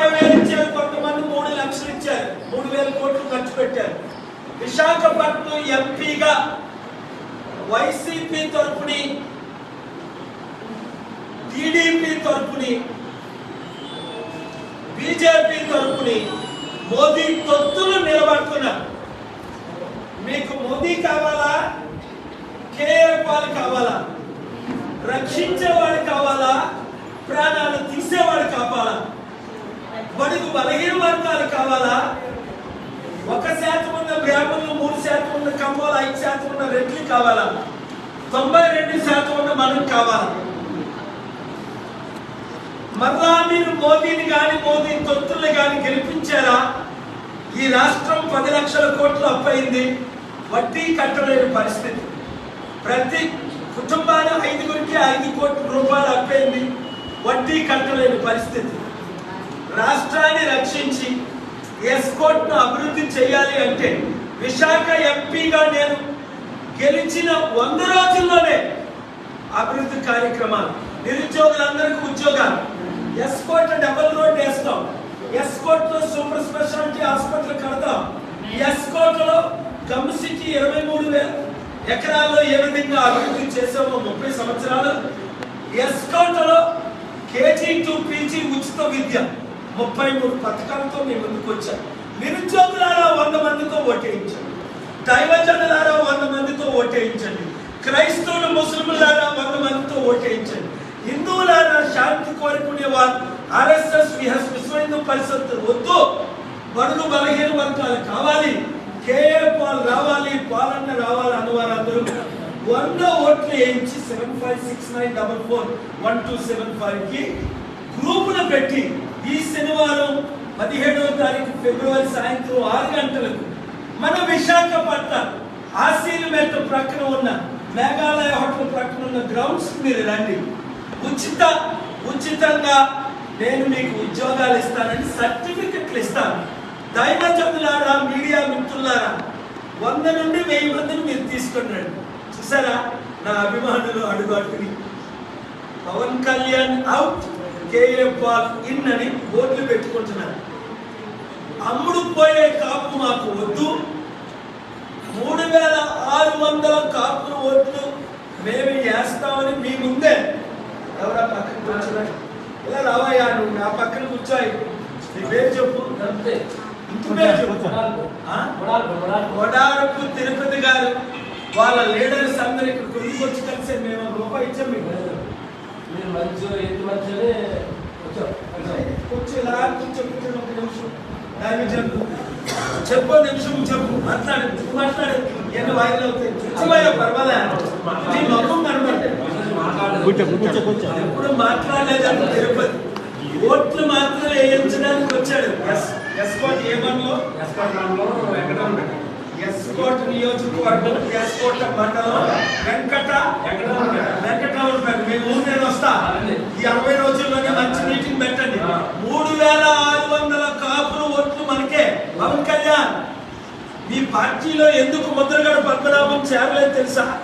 వేలు ఇచ్చారు కొంతమంది మూడు లక్షలు ఇచ్చారు మూడు వేల కోట్లు ఖర్చు పెట్టారు. విశాఖపట్నం ఎంపీగా వైసీపీ తరపుని టీడీపీ తరపుని బీజేపీ తరపుని మోదీ తొత్తులు నిలబడుతున్నారు. మీకు మోదీ కావాలా? కేఆర్ పాల్ కావాలా? రక్షించేవాడు కావాలా? ప్రాణాలు తీసేవాడు కావాలా? బడుగు బలహీన వర్గాలు కావాలా? ఒక శాతం ఉన్న బ్రాహ్మణులు మూడు శాతం ఉన్న కమ్మలు ఐదు శాతం ఉన్న రెడ్లు కావాలా? తొంభై రెండు శాతం ఉన్న మనం కావాలా? మరలా మీరు మోదీని కానీ మోదీ తొత్తుల్ని కానీ గెలిపించారా? ఈ రాష్ట్రం పది లక్షల కోట్లు అప్పయింది. వడ్డీ కట్టలేని పరిస్థితి. ప్రతి కుటుంబాన్ని ఐదుగురికి ఐదు కోట్ల రూపాయలు అప్పయింది. వడ్డీ కట్టలేని పరిస్థితి. రాష్ట్రాన్ని రక్షించి ఎస్కోట్ను అభివృద్ధి చేయాలి అంటే విశాఖ ఎంపీగా నేను గెలిచిన వంద రోజుల్లోనే అభివృద్ధి కార్యక్రమాలు నిరుద్యోగులందరికీ ఉద్యోగాలు ఎస్కోట్ డబుల్ రోడ్ వేస్తాం. ఎస్కోట్లో సూపర్ స్పెషాలిటీ హాస్పిటల్ కడతాం. ఎస్కోట్లో గమ్ సిటీ ఇరవై మూడు వేల ఎకరాల్లో ఏ విధంగా అభివృద్ధి చేసామో ముప్పై సంవత్సరాలు. ఎస్కోట్లో కేజీ టు పీజీ ఉచిత విద్య. ముప్పై మూడు పథకాలతో మీ ముందుకు వచ్చాం నిరుద్యోగులారా వంద మందితో ఓటేయించండి. దైవజనులారా వంద మందితో ఓటేయించండి. క్రైస్తవులు ముస్లింలారా వంద మందితో ఓటేయించండి. హిందువులారా శాంతి కోరుకునేవారు ఆర్ఎస్ఎస్ విశ్వ హిందూ పరిషత్ వద్దు. బడుగు బలహీన వర్గాలు కావాలి. కేఏ పాల్ రావాలి పాలన్న రావాలి అన్నవారు అందరూ వంద ఓట్లు వేయించి seven five six nine double four one two seven ఫైవ్కి గ్రూపులు పెట్టి ఈ శనివారం పదిహేడవ తారీఖు ఫిబ్రవరి సాయంత్రం ఆరు గంటలకు మన విశాఖపట్నం ఆశీర్మేట ప్రక్కన ఉన్న మేఘాలయ హోటల్ ప్రక్కన ఉన్న గ్రౌండ్స్ మీరు రండి. ఉచిత ఉచితంగా నేను మీకు ఉద్యోగాలు ఇస్తానని సర్టిఫికెట్లు ఇస్తాను. దైవజనులారా మీడియా మిత్రులారా వంద నుండి వెయ్యి మందిని మీరు తీసుకుని చూసారా? నా అభిమానులు అడుగు అడుగుని. Pawan Kalyan out Paul in అని బోర్డులు పెట్టుకుంటున్నారు. అమ్ముడు పోయే కాపు మాకు వద్దు. మూడు వేల ఆరు వందల కాపు ఓట్లు మేము వేస్తామని మీ ముందే ఎవరా పక్కన కూర్చున్నాడు ఇలా రావయ్యా నువ్వు నా పక్కన కూర్చోయి. నీ పేరు చెప్పు? వడారపు తిరుపతి గారు వాళ్ళ లీడర్స్ అందరు ఇక్కడ కొనుక్కొచ్చి కలిసి మేము రూపాయి ఇచ్చాం మీకు. మీరు మంచి ఎంత మంచి వచ్చావు కూర్చో ఇలా కూర్చో కూర్చో ఒక నిమిషం చెప్పు చెప్పు నిమిషం చెప్పు మాట్లాడు మాట్లాడు ఎన్ని వాయిదాలు అవుతాయి పర్వాలే నీ కనబడతాయి ఎప్పుడు మాట్లాడలేదు తిరుపతి ఓట్లు మాత్రం వేయించడానికి వచ్చాడు ఎస్ ఎస్కోట్ ఏమన్లో వెంకటరమణ ఎస్కోట్ నియోజకవర్గం ఎస్కోట మండలం వెంకట వెంకటరావు మేము ఊరు నేను వస్తా ఈ అరవై రోజుల్లోనే మంచి మీటింగ్ పెట్టండి మూడు వేల ఆరు వందల కాపులు ఓట్లు మనకే పవన్ కళ్యాణ్ మీ పార్టీలో ఎందుకు ముద్రగడ పద్మనాభం చేరలేదు తెలుసా?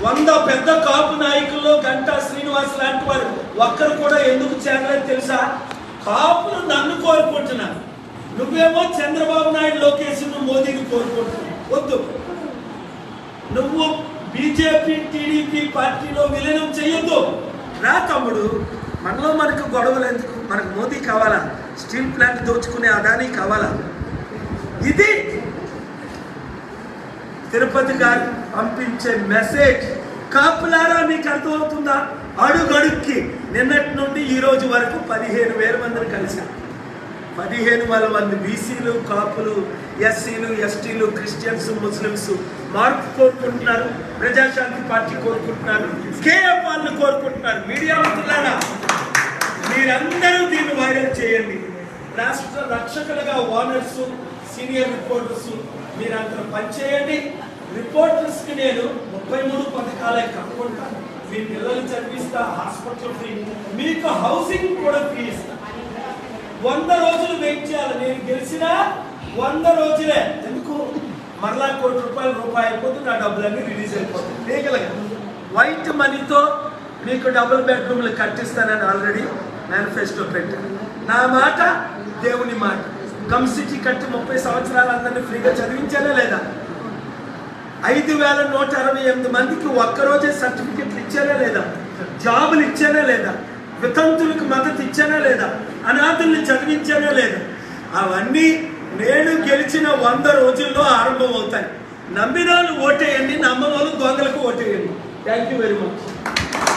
వంద పెద్ద కాపు నాయకుల్లో గంటా శ్రీనివాస్ లాంటి వారు ఒక్కరు కూడా ఎందుకు చేరలేదు తెలుసా? కాపులు నన్ను కోరుకుంటున్నాను నువ్వేమో చంద్రబాబు నాయుడు లోకేష్ మోదీని కోరుకుంటున్నావు. వద్దు. నువ్వు బీజేపీ టీడీపీ పార్టీలో విలీనం చేయొద్దు రా తమ్ముడు. మనలో మనకు గొడవలు ఎందుకు? మనకు మోదీ కావాలా? స్టీల్ ప్లాంట్ దోచుకునే అదానీ కావాలా? ఇది తిరుపతి గారు పంపించే మెసేజ్ కాపులారా మీకు అర్థమవుతుందా? అడుగడుక్కి నిన్నటి నుండి ఈ రోజు వరకు పదిహేను వేల మందిని కలిశారు పదిహేను వేల మంది బీసీలు కాపులు ఎస్సీలు ఎస్టీలు క్రిస్టియన్స్ ముస్లిమ్స్ మార్పు కోరుకుంటున్నారు ప్రజాశాంతి పార్టీ కోరుకుంటున్నారు కేఎఫ్ వాళ్ళు కోరుకుంటున్నారు. మీడియా మిత్రులారా మీరందరూ దీన్ని వైరల్ చేయండి. రాష్ట్ర రక్షకులుగా ఓనర్స్ సీనియర్ రిపోర్టర్స్ మీరంతా పనిచేయండి. రిపోర్టర్స్కి నేను ముప్పై మూడు పథకాలే కాకుండా మీ పిల్లలు చదివిస్తా హాస్పిటల్ ఫ్రీ మీకు హౌసింగ్ కూడా ఫ్రీ ఇస్తా. వంద రోజులు వెయిట్ చేయాలి. నేను గెలిచినా వంద రోజులే. ఎందుకు? మరలా కోటి రూపాయలు రూపాయి అయిపోతుంది నా డబ్బులన్నీ రిలీజ్ అయిపోతుంది లీగల్గా. వైట్ మనీతో మీకు డబుల్ బెడ్రూమ్లు కట్టిస్తానని ఆల్రెడీ మేనిఫెస్టో పెట్టాను నా మాట దేవుని మాట. కంసిటీ కట్టి ముప్పై సంవత్సరాలు అందరినీ ఫ్రీగా చదివించానా లేదా? ఐదు వేల నూట అరవై ఎనిమిది మందికి ఒక్కరోజే సర్టిఫికెట్లు ఇచ్చానా లేదా? జాబులు ఇచ్చానా లేదా? వితంతులకు మద్దతు ఇచ్చానా లేదా? అనాథుల్ని చదివించానా లేదా? అవన్నీ నేను గెలిచిన వంద రోజుల్లో ఆరంభం అవుతాయి నమ్మిన వాళ్ళు ఓటేయండి నమ్మవాళ్ళు దొంగలకు ఓటేయండి. Thank you very much